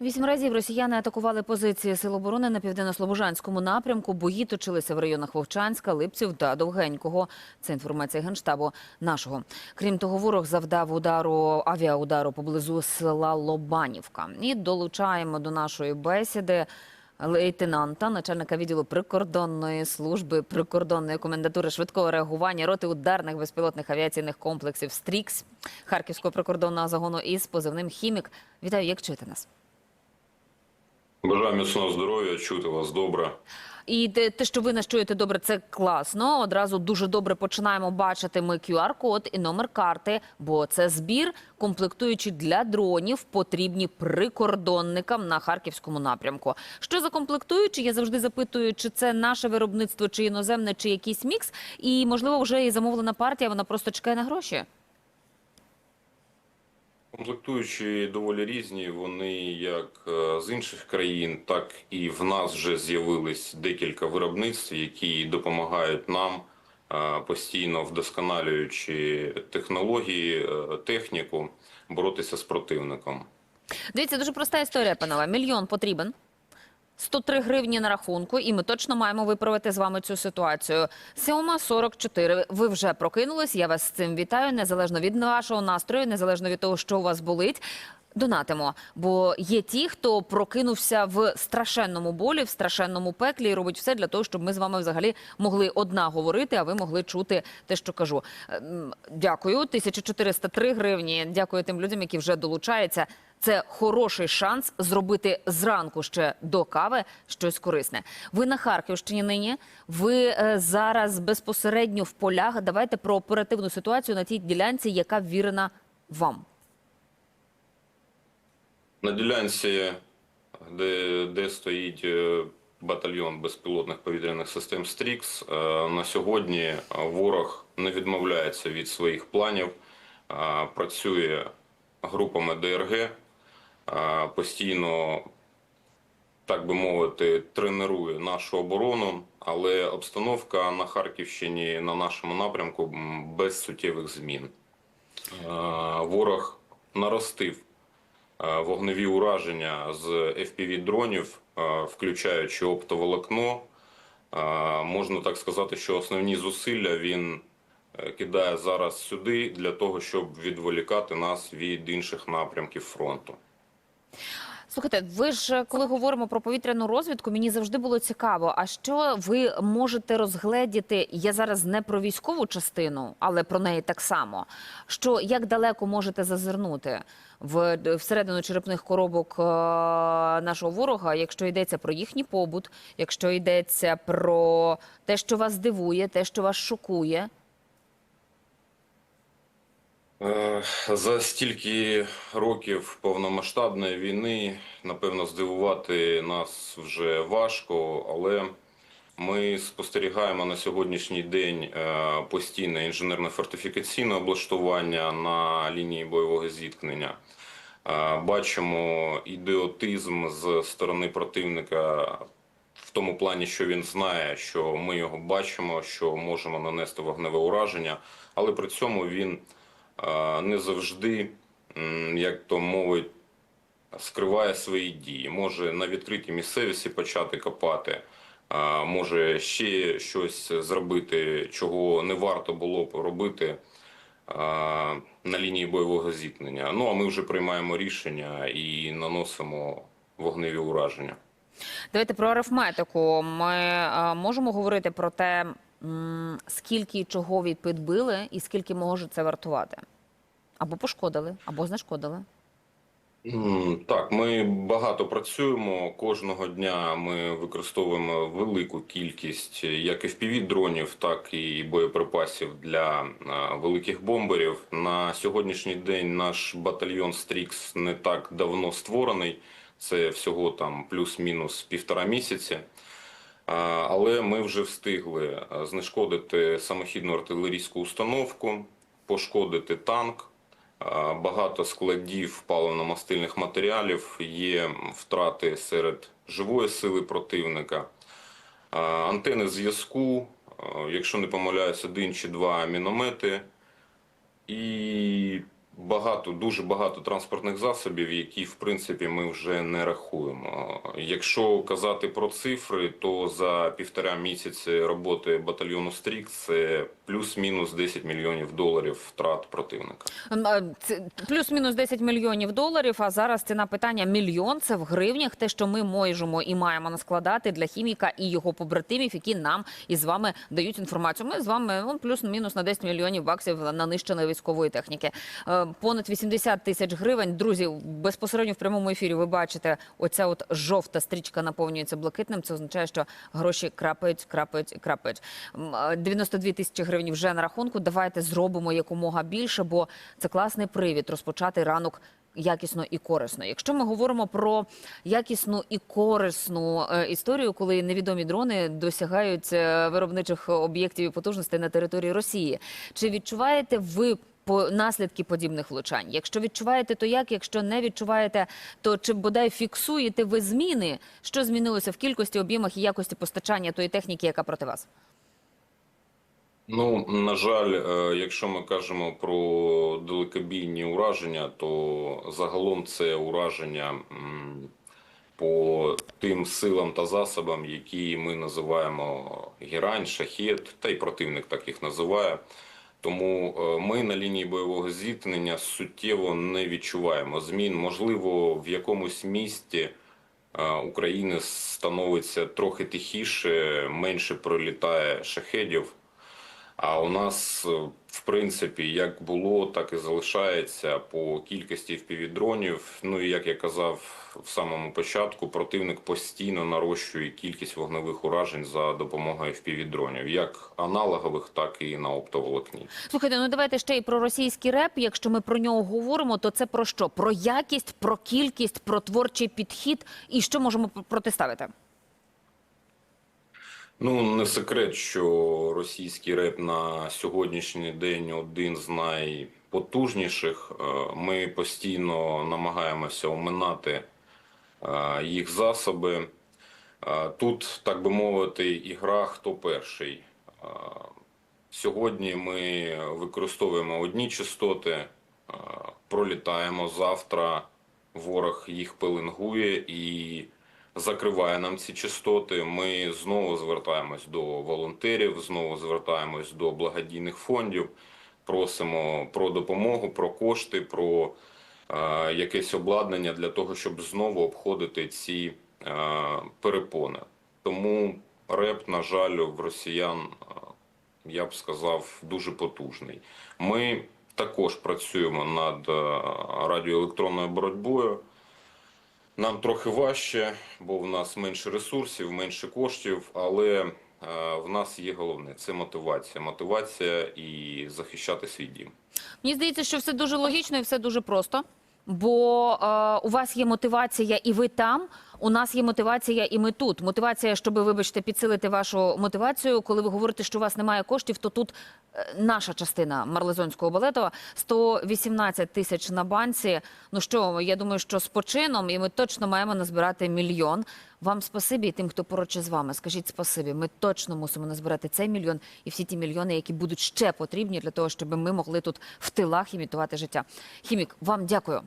Вісім разів росіяни атакували позиції Сил оборони на південно-слобожанському напрямку. Бої точилися в районах Вовчанська, Липців та Довгенького. Це інформація генштабу нашого. Крім того, ворог завдав удару авіаудару поблизу села Лобанівка. І долучаємо до нашої бесіди. Лейтенанта, начальника відділу прикордонної служби прикордонної комендатури швидкого реагування роти ударних безпілотних авіаційних комплексів Стрікс Харківського прикордонного загону із позивним Хімік. Вітаю, як чуєте нас? Бажаю міцного здоров'я, чути вас добре. І те, те, що ви нас чуєте добре, це класно. Одразу дуже добре починаємо бачити ми QR-код і номер карти, бо це збір, комплектуючи для дронів, потрібні прикордонникам на харківському напрямку. Що за комплектуючі? Я завжди запитую, чи це наше виробництво, чи іноземне, чи якийсь мікс. І можливо, вже і замовлена партія. Вона просто чекає на гроші. Комплектуючі доволі різні. Вони як е, з інших країн, так і в нас вже з'явились декілька виробництв, які допомагають нам е, постійно вдосконалюючи технології, е, техніку, боротися з противником. Дивіться, дуже проста історія, панове. Мільйон потрібен. 103 гривні на рахунку, і ми точно маємо виправити з вами цю ситуацію. 7.44. Ви вже прокинулись. Я вас з цим вітаю. Незалежно від вашого настрою, незалежно від того, що у вас болить. Донатимо, бо є ті, хто прокинувся в страшенному болі, в страшенному пеклі і робить все для того, щоб ми з вами взагалі могли одна говорити, а ви могли чути те, що кажу. Ем, Дякую. 1403 гривні. Дякую тим людям, які вже долучаються. Це хороший шанс зробити зранку ще до кави щось корисне. Ви на Харківщині нині. Ви е, зараз безпосередньо в полях. Давайте про оперативну ситуацію на тій ділянці, яка ввірена вам. На ділянці, де, де стоїть е, батальйон безпілотних повітряних систем Стрікс, е, на сьогодні ворог не відмовляється від своїх планів, працює групами ДРГ, постійно, так би мовити, тренує нашу оборону, але обстановка на Харківщині на нашому напрямку без суттєвих змін. Ворог наростив вогневі ураження з FPV-дронів, е, включаючи оптоволокно. Можна так сказати, що основні зусилля він е, кидає зараз сюди для того, щоб відволікати нас від інших напрямків фронту. Слухайте, ви ж коли говоримо про повітряну розвідку, мені завжди було цікаво. А що ви можете розгледіти? Я зараз не про військову частину, але про неї так само. Що як далеко можете зазирнути в всередину черепних коробок е, нашого ворога, якщо йдеться про їхній побут, якщо йдеться про те, що вас дивує, те, що вас шокує? Е, За стільки років повномасштабної війни, напевно, здивувати нас вже важко, але ми спостерігаємо на сьогоднішній день е, постійне інженерно-фортифікаційне облаштування на лінії бойового зіткнення. Е, Бачимо ідіотизм з сторони противника в тому плані, що він знає, що ми його бачимо, що можемо нанести вогневе ураження, але при цьому він не завжди, як то мовить, скриває свої дії. Може на відкритій місцевості почати копати, може ще щось зробити, чого не варто було б робити на лінії бойового зіткнення. Ну а ми вже приймаємо рішення і наносимо вогневі ураження. Давайте про арифметику. Ми е, можемо говорити про те, скільки чого ви підбили і скільки може це вартувати. Або пошкодили, або знешкодили. Так, ми багато працюємо. Кожного дня ми використовуємо велику кількість як FPV-дронів, так і боєприпасів для е, великих бомберів. На сьогоднішній день наш батальйон Стрікс не так давно створений. Це всього там плюс-мінус півтора місяці. Але ми вже встигли е, знешкодити самохідну артилерійську установку, пошкодити танк. Багато складів паливно-мастильних матеріалів, є втрати серед живої сили противника. Антени зв'язку, якщо не помиляюсь, один чи два міномети. І багато, дуже багато транспортних засобів, які в принципі ми вже не рахуємо. Якщо казати про цифри, то за півтора місяці роботи батальйону Стрік це плюс-мінус 10 мільйонів доларів втрат противника. Плюс-мінус 10 мільйонів доларів, а зараз ціна питання мільйон. Це в гривнях, те, що ми можемо і маємо наскладати для хіміка і його побратимів, які нам із вами дають інформацію. Ми з вами ну, плюс-мінус на 10 мільйонів баксів нанищеної військової техніки. Понад 80 тисяч гривень. Друзі, безпосередньо в прямому ефірі ви бачите, оця от жовта стрічка наповнюється блакитним. Це означає, що гроші крапають, крапають крапають. М, а, 92 тисячі гривень вже на рахунку. Давайте зробимо якомога більше, бо це класний привід розпочати ранок. Якісно і корисно. Якщо ми говоримо про якісну і корисну е, історію, коли невідомі дрони досягають е, виробничих об'єктів і потужностей на території Росії, чи відчуваєте ви по наслідки подібних влучань? Якщо відчуваєте, то як? Якщо не відчуваєте, то чи бодай фіксуєте ви зміни, що змінилося в кількості, об'ємах і якості постачання тої техніки, яка проти вас? Ну, на жаль, е, якщо ми кажемо про далекобійні ураження, то загалом це ураження по тим силам та засобам, які ми називаємо герань, шахет, та й противник так їх називає. Тому е, ми на лінії бойового зіткнення суттєво не відчуваємо змін. Можливо, в якомусь місті е, України становиться трохи тихіше, менше пролітає шахедів. А у нас, е, в принципі, як було, так і залишається по кількості впівдронів. Ну і як я казав в самому початку, противник постійно нарощує кількість вогневих уражень за допомогою впівдронів, як аналогових, так і на оптоволокні. Слухайте, ну давайте ще й про російський реп. Якщо ми про нього говоримо, то це про що? Про якість, про кількість, про творчий підхід і що можемо протиставити? Ну не секрет, що російський реп на сьогоднішній день один з найпотужніших. Е, Ми постійно намагаємося оминати е, їх засоби. Е, Тут, так би мовити, ігра хто перший. Сьогодні ми використовуємо одні частоти, пролітаємо завтра. Ворог їх пеленгує і закриває нам ці частоти. Ми знову звертаємось до волонтерів, знову звертаємось до благодійних фондів, просимо про допомогу, про кошти, про е, якесь обладнання для того, щоб знову обходити ці е, перепони. Тому реп, на жаль, в росіян, е, я б сказав, дуже потужний. Ми також працюємо над е, радіоелектронною боротьбою. Нам трохи важче, бо в нас менше ресурсів, менше коштів, але е, в нас є головне це мотивація. Мотивація і захищати свій дім. Мені здається, що все дуже логічно і все дуже просто. Бо е, у вас є мотивація, і ви там. У нас є мотивація, і ми тут. Мотивація, щоб, вибачте, підсилити вашу мотивацію. Коли ви говорите, що у вас немає коштів, то тут е, наша частина марлезонського балету 118 тисяч на банці. Ну що, я думаю, що з почином, і ми точно маємо назбирати мільйон. Вам спасибі і тим, хто поруч із вами. Скажіть спасибі. Ми точно мусимо назбирати цей мільйон і всі ті мільйони, які будуть ще потрібні для того, щоб ми могли тут в тилах імітувати життя. Хімік, вам дякую.